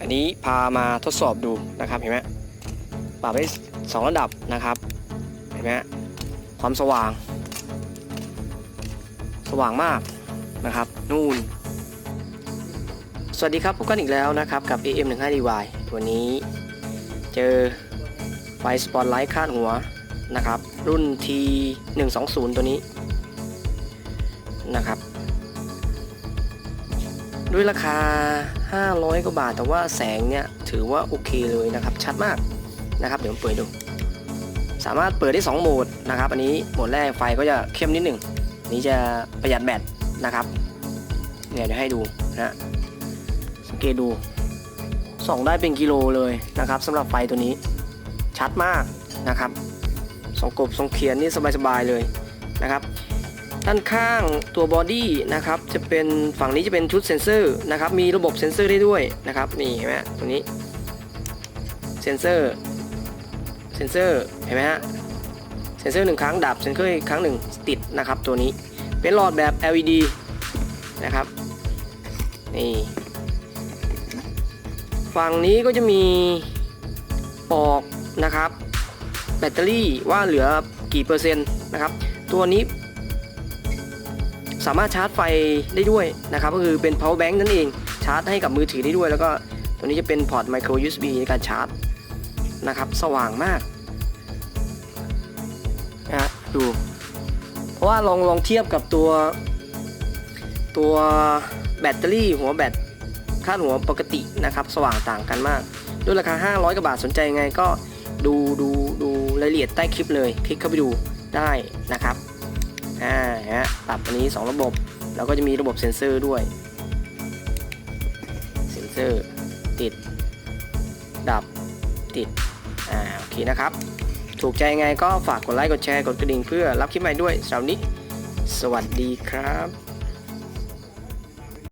อันนี้พามาทดสอบดูนะครับเห็นไหมปรับได้สองระดับนะครับเห็นไหมความสว่าง สว่างมากนะครับ นู่นสวัสดีครับพบกันอีกแล้วนะครับกับ AM15DY ตัวนี้เจอไฟสปอตไลท์คาดหัวนะครับ รุ่น T120 ตัวนี้นะครับ ด้วยราคา 500 กว่าบาท แต่ว่าแสงเนี่ยถือว่าโอเคเลยนะครับ ชัดมากนะครับ เดี๋ยวผมเปิดดู สามารถเปิดได้ 2 โหมดนะครับ อันนี้โหมดแรกไฟก็จะเข้มนิดหนึ่งนี้จะประหยัดแบตนะครับ เนี่ยเดี๋ยวให้ดูนะฮะสังเกตดูส่องได้เป็นกิโลเลยนะครับสำหรับไฟตัวนี้ชัดมากนะครับส่องกบส่องเขียนนี่สบายๆเลยนะครับ ด้านข้างตัวบอดี้นะครับจะเป็นฝั่งนี้จะเป็นชุดเซ็นเซอร์นะครับมีระบบเซ็นเซอร์ได้ด้วยนะครับนี่เห็นไหมตรงนี้เซ็นเซอร์เซ็นเซอร์เห็นไหมฮะเซ็นเซอร์หนึ่งครั้งดับเซ็นเซอร์อีกครั้งหนึ่งติดนะครับตัวนี้เป็นหลอดแบบ LED นะครับนี่ฝั่งนี้ก็จะมีปอกนะครับ แบตเตอรี่ว่าเหลือกี่เปอร์เซ็นต์นะครับ ตัวนี้ สามารถชาร์จไฟได้ด้วยนะครับก็คือเป็น power bank นั่นเองชาร์จให้กับมือถือได้ด้วย แล้วก็ตัวนี้จะเป็นพอร์ต micro USB ในการชาร์จนะครับสว่างมากนะฮะดูเพราะว่าลองลองเทียบกับตัว ตัวแบตเตอรี่หัวแบตคาดหัวปกตินะครับ สว่างต่างกันมาก ด้วยราคา 500กว่าบาทสนใจยังไงก็ดูดูดูรายละเอียดใต้คลิปเลย คลิกเข้าไปดูได้นะครับ อ่าฮะปรับอันนี้ 2 ระบบ แล้วก็จะมีระบบเซ็นเซอร์ด้วย เซ็นเซอร์ติด ดับติด อ่า โอเคนะครับ ถูกใจยังไงก็ฝากกดไลค์ กดแชร์ กดกระดิ่งเพื่อรับคลิปใหม่ด้วยสำหรับวันนี้ สวัสดีครับ